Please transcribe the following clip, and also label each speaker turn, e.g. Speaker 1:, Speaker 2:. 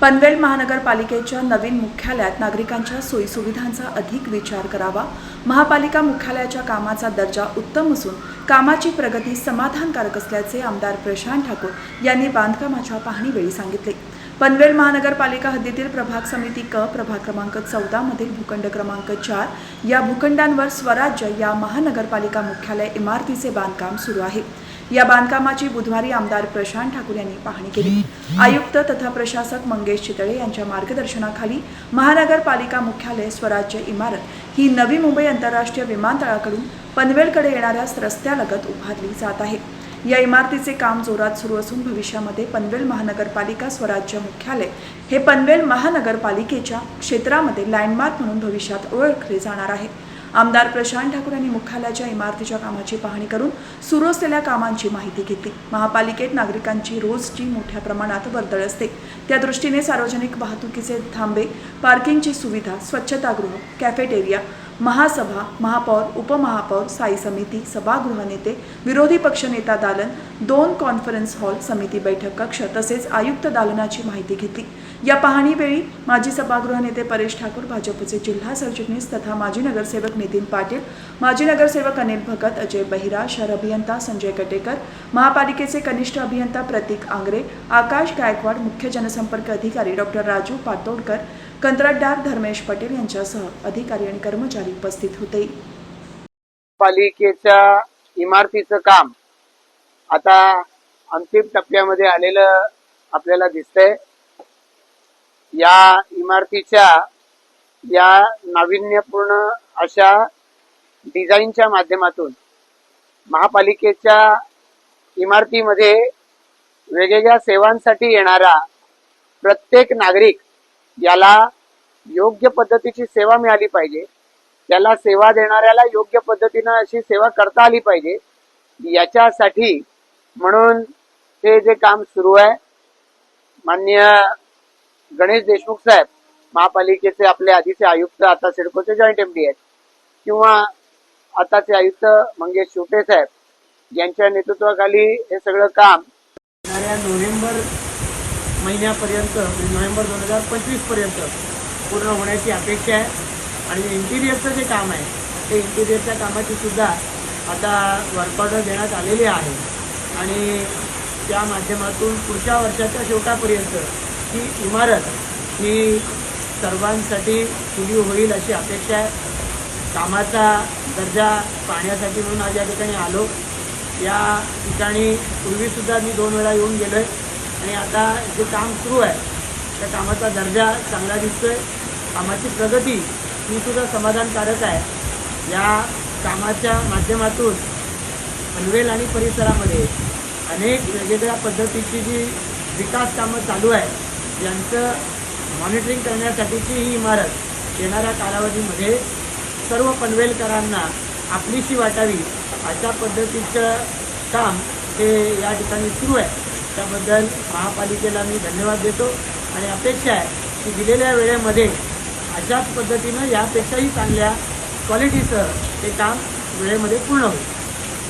Speaker 1: पनवेल महानगरपालिकेच्या नवीन मुख्यालयात नागरिकांच्या सोयीसुविधांचा अधिक विचार करावा. महापालिका मुख्यालयाच्या कामाचा दर्जा उत्तम असून कामाची प्रगती समाधानकारक असल्याचे आमदार प्रशांत ठाकूर यांनी बांधकामाच्या पाहणीवेळी सांगितले. पनवेल महानगरपालिका हद्दीतील प्रभाग समिती क प्रभाग क्रमांक चौदा मधील भूखंड क्रमांक चार या भूखंडांवर स्वराज्य या महानगरपालिका मुख्यालय इमारतीचे बांधकाम सुरू आहे. या बांधकामाची बुधवारी आमदार प्रशांत ठाकूर यांनी पाहणी केली. आयुक्त तथा प्रशासक मंगेश चितळे यांच्या मार्गदर्शनाखाली महानगरपालिका मुख्यालय स्वराज्य इमारत ही नवी मुंबई आंतरराष्ट्रीय विमानतळाकडून पनवेलकडे येणाऱ्या रस्त्यालगत उभारली जात आहे. या इमारतीचे काम जोरात सुरू असून भविष्यामध्ये पनवेल महानगरपालिका स्वराज्य मुख्यालय हे पनवेल महानगरपालिकेच्या क्षेत्रामध्ये लँडमार्क म्हणून भविष्यात ओळखले जाणार आहे. आमदार प्रशांत ठाकूर यांनी मुख्यालयाच्या इमारतीच्या कामाची पाहणी करून सुरू असलेल्या कामांची माहिती घेतली. महापालिकेत नागरिकांची रोजची मोठ्या प्रमाणात वर्दळ असते. त्या दृष्टीने सार्वजनिक वाहतुकीचे थांबे पार्किंगची सुविधा स्वच्छतागृह कॅफेटेरिया महासभा महापौर उपमहापौर स्थायी समिती सभागृह नेते विरोधी पक्षनेता दालन दोन कॉन्फरन्स हॉल समिती बैठक कक्ष तसेच आयुक्त दालनाची माहिती घेतली. या पाहणीवेळी माजी सभागृह नेते परेश ठाकूर भाजपचे जिल्हा सरचिटणीस तथा माजी नगरसेवक नितीन पाटील माजी नगरसेवक अनिल भगत अजय बहिरा शहर अभियंता संजय कटेकर महापालिकेचे कनिष्ठ अभियंता प्रतीक आंग्रे आकाश गायकवाड मुख्य जनसंपर्क अधिकारी डॉक्टर राजू पातोडकर कंत्राटदार धर्मेश पटेल यांच्यासह अधिकारी आणि कर्मचारी उपस्थित होते.
Speaker 2: पालिकेच्या इमारतीचं काम आता अंतिम टप्प्यामध्ये आलेलं आपल्याला दिसतंय. या इमारतीच्या या नाविन्यपूर्ण अशा डिझाईनच्या माध्यमातून महापालिकेच्या इमारतीमध्ये वेगवेगळ्या सेवांसाठी येणारा प्रत्येक नागरिक याला योग्य पद्धतीची सेवा मिळाली पाहिजे. त्याला सेवा देणाऱ्याला योग्य पद्धतीनं अशी सेवा करता आली पाहिजे. याच्यासाठी म्हणून हे जे काम सुरू आहे मान्य गणेश देशमुख साहेब महापालिकेचे आपले आधीचे आयुक्त आता सिडकोचे जॉईंट एमडी आहेत किंवा आताचे आयुक्त मंगेश शिवटे साहेब यांच्या नेतृत्वाखाली हे सगळं काम
Speaker 3: नोव्हेंबर महिन्यापर्यंत म्हणजे नोव्हेंबर दोन हजार पंचवीसपर्यंत पूर्ण होण्याची अपेक्षा आहे. आणि इंटिरियरचं जे काम आहे ते इंटिरियरच्या कामाची सुद्धा आता वर्क ऑर्डर देण्यात आलेली आहे. आणि त्या माध्यमातून पुढच्या वर्षाच्या शेवटापर्यंत ही इमारत ही सर्वांसाठी खुली होईल अशी अपेक्षा आहे. कामाचा दर्जा पाहण्यासाठी म्हणून आज या ठिकाणी आलो. या ठिकाणी पूर्वीसुद्धा मी दोन वेळा येऊन गेलो आहे आणि आता जे काम सुरू आहे त्या कामाचा दर्जा चांगला दिसतोय. कामाची प्रगती ही सुद्धा समाधानकारक आहे. या कामाच्या माध्यमातून पनवेल आणि परिसरामध्ये अनेक वेगवेगळ्या पद्धतीची जी विकास कामं चालू आहे यांचं मॉनिटरिंग करण्यासाठीची ही इमारत येणाऱ्या कालावधीमध्ये सर्व पनवेलकरांना आपलीशी वाटावी अशा पद्धतीचं काम हे या ठिकाणी सुरू आहे. त्याबद्दल महापालिकेला मी धन्यवाद देतो. आणि अपेक्षा आहे की दिलेल्या वेळेमध्ये अशाच पद्धतीनं यापेक्षाही चांगल्या क्वालिटीचं ते काम वेळेमध्ये पूर्ण होईल.